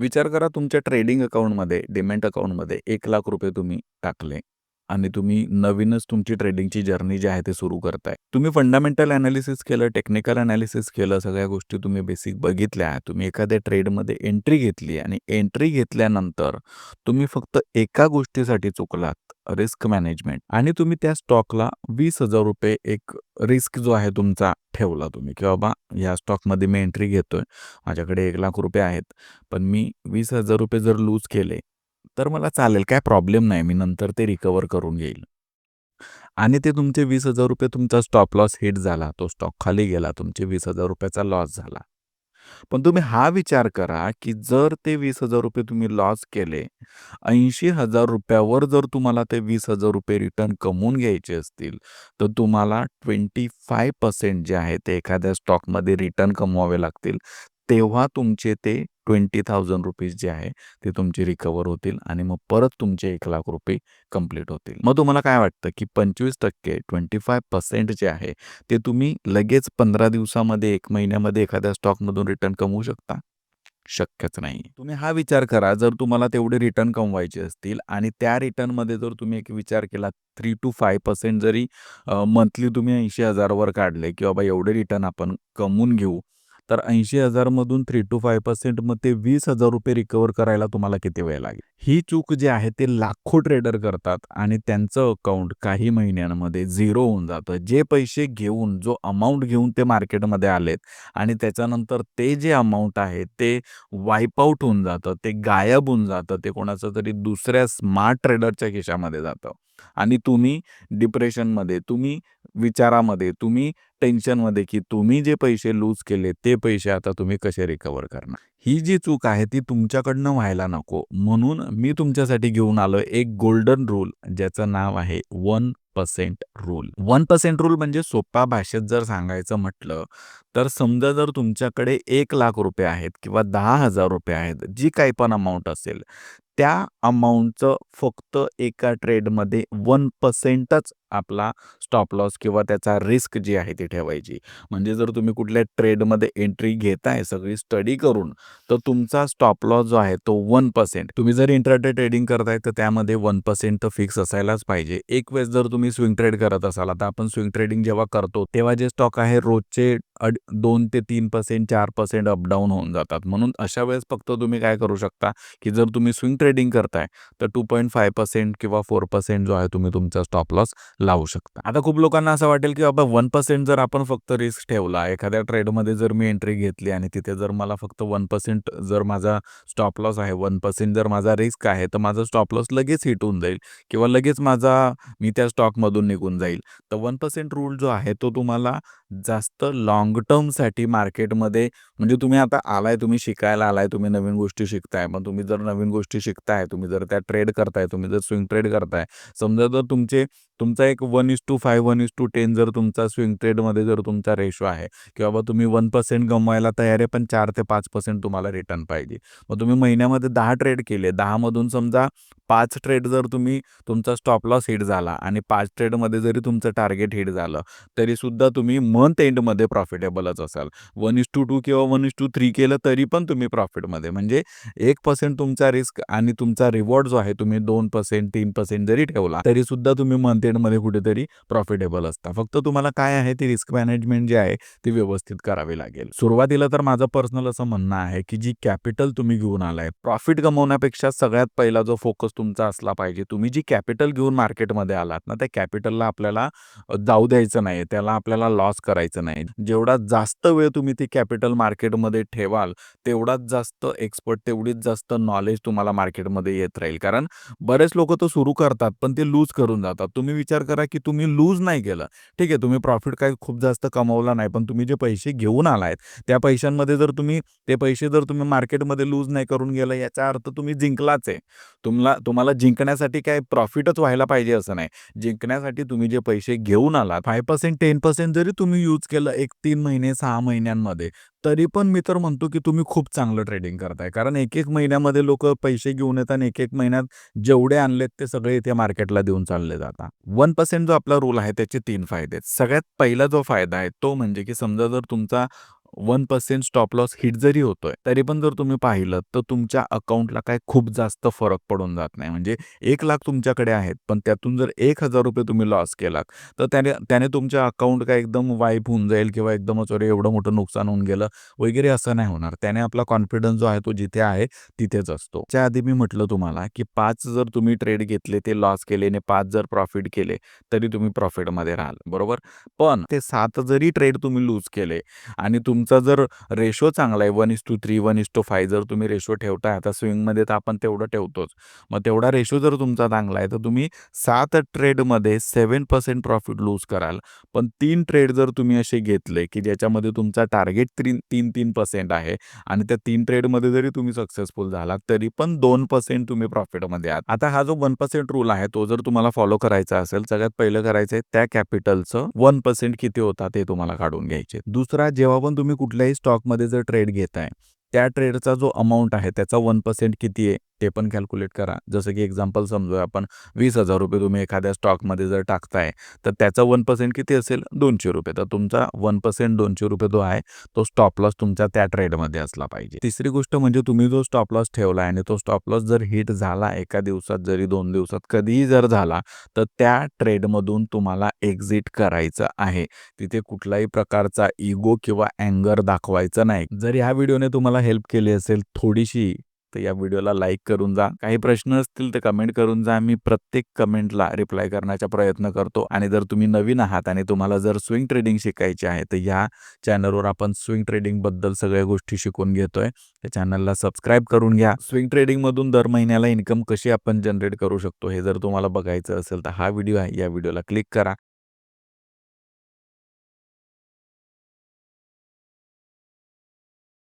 विचार करा तुमच्या ट्रेडिंग अकाउंटमध्ये, डिमॅट अकाउंटमध्ये एक लाख रुपये तुम्ही टाकले आणि तुम्ही नवीनच तुमची ट्रेडिंगची जर्नी जी आहे ते सुरू करताय. तुम्ही फंडामेंटल अनालिसिस केलं, टेक्निकल अनालिसिस केलं, सगळ्या गोष्टी तुम्ही बेसिक बघितल्या. तुम्ही एखाद्या ट्रेडमध्ये एंट्री घेतली आणि एंट्री घेतल्यानंतर तुम्ही फक्त एका गोष्टीसाठी चुकलात, रिस्क मॅनेजमेंट आणि तुम्ही त्या स्टॉकला ₹20,000 एक रिस्क जो आहे तुमचा ठेवला तुम्ही, की बाबा या स्टॉकमध्ये मी एंट्री घेतोय. माझ्याकडे एक लाख रुपये आहेत. पण मी ₹20,000 जर लूज केले, तर मला चालेल, काही प्रॉब्लेम नाही. मी नंतर ते रिकवर करून घेईल. आणि ते तुमचे ₹20,000 तुमचा स्टॉप लॉस हिट झाला. तो स्टॉक खाली गेला. तुमचे वीस हजार रुपयाचा लॉस झाला. पण तुम्ही हा विचार करा, की जर ते ₹20,000 तुम्ही लॉस केले, ₹80,000 वर जर तुम्हाला ते ₹20,000 रिटर्न कमवून घ्यायचे असतील, तर तुम्हाला 25% जे आहे ते एखाद्या स्टॉकमध्ये रिटर्न कमवावे लागतील. तेव्हा तुमचे ते ₹20,000 जे आहे ते तुमचे रिकवर होतील आणि मग परत तुमचे एक लाख रुपये कंप्लीट होतील. मग तुम्हाला काय वाटतं, की 25% 25% जे आहे ते तुम्ही लगेच 15 दिवसामध्ये, एक महिन्यामध्ये एखाद्या स्टॉकमधून रिटर्न कमवू शकता? शक्यच नाही. तुम्ही हा विचार करा, जर तुम्हाला तेवढे रिटर्न कमवायचे असतील आणि त्या रिटर्नमध्ये जर तुम्ही एक विचार केला 3-5% जरी मंथली तुम्ही ऐंशी हजारवर काढले, की बाबा एवढे रिटर्न आपण कमवून घेऊ, तर ऐंशी हजारमधून थ्री टू फाय पर्सेंट मग ते ₹20,000 रिकव्हर करायला तुम्हाला किती वेळ लागेल? ही चूक जी आहे ते लाखो ट्रेडर करतात आणि त्यांचं अकाउंट काही महिन्यांमध्ये झिरो होऊन जातं. जे पैसे घेऊन, जो अमाऊंट घेऊन ते मार्केटमध्ये आलेत आणि त्याच्यानंतर ते जे अमाऊंट आहे ते वाईपआउट होऊन जातं. ते गायब होऊन जातं. ते कोणाचं तरी दुसऱ्या स्मार्ट ट्रेडरच्या खिशामध्ये जातं आणि तुम्ही डिप्रेशनमध्ये, तुम्ही विचारामध्ये, तुम्ही टेन्शनमध्ये, की तुम्ही जे पैसे लूज केले, ते पैसे आता तुम्ही कसे रिकवर करणार? ही जी चूक आहे ती तुमच्याकडनं व्हायला नको. म्हणून मी तुमच्यासाठी घेऊन आलोय एक गोल्डन रूल, ज्याचं नाव आहे one percent rule. One percent rule म्हणजे सोप्या भाषेत जर सांगायचं म्हटलं, तर समजा जर तुमच्याकडे एक लाख रुपये आहेत किंवा ₹10,000 आहेत, जी काही पण अमाऊंट असेल, त्या अमाऊंटचं फक्त एका ट्रेडमध्ये वन पर्सेंटच आपला स्टॉप लॉस किंवा त्याचा रिस्क जी आहे ती ठेवायची. म्हणजे जर तुम्ही कुठल्या ट्रेडमध्ये एंट्री घेताय सगळी स्टडी करून, तर तुमचा स्टॉप लॉस जो आहे तो वन पर्सेंट तुम्ही जर इंट्राडे ट्रेडिंग करताय, तर त्यामध्ये वन पर्सेंट तर फिक्स असायलाच पाहिजे. एक वेळेस जर तुम्ही स्विंग ट्रेड करत असाल, आता आपण स्विंग ट्रेडिंग जेव्हा करतो, तेव्हा जे स्टॉक आहे रोजचे अड 2-3%, 4% अप डाउन होऊन जातात. म्हणून अशा वेळेस फक्त तुम्ही काय करू शकता, की जर तुम्ही स्विंग ट्रेडिंग करताय, तर 2.5% किंवा फोर पर्सेंट जो आहे तुम्ही तुमचा स्टॉप लॉस लावू शकता. आता खूप लोकांना असं वाटेल, की बाबा वन पर्सेंट जर आपण फक्त रिस्क ठेवला, एखाद्या ट्रेडमध्ये जर मी एंट्री घेतली आणि तिथे जर मला फक्त वन पर्सेंट जर माझा स्टॉप लॉस आहे, वन पर्सेंट जर माझा रिस्क आहे, तर माझा स्टॉप लॉस लगेच हिट होऊन जाईल किंवा लगेच माझा मी त्या स्टॉकमधून निघून जाईल. तर वन पर्सेंट रूल जो आहे तो तुम्हाला जास्त लाँग टर्मसाठी मार्केटमध्ये म्हणजे तुम्ही आता आलाय, तुम्ही शिकायला आलाय, तुम्ही नवीन गोष्टी शिकताय. मग तुम्ही जर नवीन गोष्टी शिकताय, तुम्ही जर त्या ट्रेड करताय, तुम्ही जर स्विंग ट्रेड करताय, समजा जर तुमचे तुमचा एक 1:5, 1:10 जर तुमचा स्विंग ट्रेडमध्ये जर तुमचा रेशो आहे, की बाबा तुम्ही वन पर्सेंट गमवायला तयार आहे, पण 4-5% तुम्हाला रिटर्न पाहिजे. मग तुम्ही महिन्यामध्ये दहा ट्रेड केले, 10 मधून समजा पाच ट्रेड जर तुम्ही तुमचा स्टॉप लॉस हिट झाला आणि पाच ट्रेडमध्ये जरी तुमचं टार्गेट हिट झालं, तरीसुद्धा तुम्ही मंथ एंडमध्ये प्रॉफिटेबलच असाल. 1:2 किंवा 1:3 केलं तरी पण तुम्ही प्रॉफिटमध्ये. म्हणजे एक पर्सेंट तुमचा रिस्क आणि तुमचा रिवॉर्ड जो आहे तुम्ही 2%, 3% जरी ठेवला, तरीसुद्धा तुम्ही मंथ एंडमध्ये कुठेतरी प्रॉफिटेबल असता. फक्त तुम्हाला काय आहे ती रिस्क मॅनेजमेंट जी आहे ती व्यवस्थित करावी लागेल. सुरुवातीला तर माझं पर्सनल असं म्हणणं आहे, की जी कॅपिटल तुम्ही घेऊन आलाय, प्रॉफिट कमवण्यापेक्षा सगळ्यात पहिला जो फोकस तुमचा असला पाहिजे, तुम्ही जी कॅपिटल घेऊन मार्केटमध्ये आलात ना, त्या कॅपिटलला आपल्याला जाऊ द्यायचं नाही. त्याला आपल्याला लॉस करायचं नाही. जेवढा जास्त वेळ तुम्ही ती कॅपिटल मार्केटमध्ये ठेवाल, तेवढाच जास्त एक्सपर्ट, तेवढीच जास्त नॉलेज तुम्हाला मार्केटमध्ये येत राहील. कारण बरेच लोक तर सुरू करतात, पण ते लूज करून जातात. तुम्ही विचार करा, की तुम्ही लूज नाही केलं. ठीक आहे, तुम्ही प्रॉफिट काही खूप जास्त कमवला नाही, पण तुम्ही जे पैसे घेऊन आलायत, त्या पैशांमध्ये जर तुम्ही ते पैसे जर तुम्ही मार्केटमध्ये लूज नाही करून गेलं याचा अर्थ तुम्ही जिंकलाच आहे. तुम्हाला तुम्हाला जिंकण्यासाठी काय प्रॉफिटच व्हायला पाहिजे असं नाही. जिंकण्यासाठी तुम्ही जे पैसे घेऊन आलात, 5%, 10% जरी तुम्ही यूज केलं एक तीन महिने, सहा महिन्यांमध्ये, तरी पण मी तर म्हणतो, की तुम्ही खूप चांगलं ट्रेडिंग करताय. कारण 1-1 महिन्यामध्ये लोक पैसे घेऊन येतात आणि 1-1 महिन्यात जेवढे आणलेत ते सगळे इथे मार्केटला देऊन चालले जातात. वन पर्सेंट जो आपला रूल आहे त्याचे तीन फायदे आहेत. सगळ्यात पहिला जो फायदा आहे तो म्हणजे, की समजा जर तुमचा one percent stop loss hit जरी होतोय तरी पण जर तुम्ही पाहिलं तर तुमच्या अकाउंटला काय खूप जास्त फरक पडून जात नाही. म्हणजे एक लाख तुमच्याकडे आहेत पण त्यातून जर एक हजार रुपये तुम्ही लॉस केलात तर त्याने त्याने तुमच्या अकाउंट काय एकदम वाईप होऊन जाईल किंवा एकदमच अरे एवढं मोठं नुकसान होऊन गेलं वगैरे असं नाही होणार. त्याने आपला कॉन्फिडन्स जो आहे तो जिथे आहे तिथेच असतो. त्या आधी मी म्हटलं तुम्हाला की पाच जर तुम्ही ट्रेड घेतले ते लॉस केले आणि पाच जर प्रॉफिट केले तरी तुम्ही प्रॉफिटमध्ये राहाल बरोबर? पण ते सात जरी ट्रेड तुम्ही लूज केले आणि तुमचा जर रेशो चांगला आहे one is to three one is to five जर तुम्ही रेशो ठेवताय आता स्विंगमध्ये तर आपण तेवढं ठेवतोच. मग तेवढा रेशो जर तुमचा चांगला आहे तर तुम्ही सात ट्रेडमध्ये सेवन पर्सेंट प्रॉफिट लूज कराल. पण तीन ट्रेड जर तुम्ही असे घेतले की ज्याच्यामध्ये तुमचा टार्गेट तीन तीन तीन पर्सेंट आहे आणि त्या तीन ट्रेडमध्ये जरी तुम्ही सक्सेसफुल झालात तरी पण दोन पर्सेंट तुम्ही प्रॉफिटमध्ये आहात. आता हा जो वन पर्सेंट रूल आहे तो जर तुम्हाला फॉलो करायचा असेल सगळ्यात पहिलं करायचं आहे त्या कॅपिटलचं वन पर्सेंट किती होता ते तुम्हाला काढून घ्यायचे. दुसरा जेव्हा पण तुम्ही तुम्ही कुठल्याही स्टॉकमध्ये जर ट्रेड घेताय त्या ट्रेडचा जो अमाऊंट आहे त्याचा वन पर्सेंट किती आहे? ते पण कॅल्क्युलेट करा. जसं की एक्झाम्पल समजूया आपण वीस हजार रुपये तुम्ही एखाद्या स्टॉकमध्ये जर टाकताय तर त्याचा वन पर्सेंट किती असेल? दोनशे रुपये. तर तुमचा वन पर्सेंट दोनशे रुपये जो आहे तो स्टॉप लॉस तुमच्या त्या ट्रेडमध्ये असला पाहिजे. तिसरी गोष्ट म्हणजे तुम्ही जो स्टॉप लॉस ठेवला आणि तो स्टॉप लॉस जर हिट झाला एका दिवसात जरी दोन दिवसात कधीही जर झाला तर त्या ट्रेडमधून तुम्हाला एक्झिट करायचं आहे. तिथे कुठलाही प्रकारचा इगो किंवा अँगर दाखवायचा नाही. जर ह्या व्हिडिओने तुम्हाला हेल्प केली असेल थोडीशी तर या व्हिडिओला लाईक करून जा. काही प्रश्न असतील तर कमेंट करून जा. मी प्रत्येक कमेंटला रिप्लाय करण्याचा प्रयत्न करतो. आणि जर तुम्ही नवीन आहात आणि तुम्हाला जर स्विंग ट्रेडिंग शिकायची आहे तर या चॅनलवर आपण स्विंग ट्रेडिंगबद्दल सगळ्या गोष्टी शिकून घेतोय. त्या चॅनलला सबस्क्राईब करून घ्या. स्विंग ट्रेडिंगमधून दर महिन्याला इन्कम कशी आपण जनरेट करू शकतो हे जर तुम्हाला बघायचं असेल तर हा व्हिडिओ आहे. या व्हिडिओला क्लिक करा.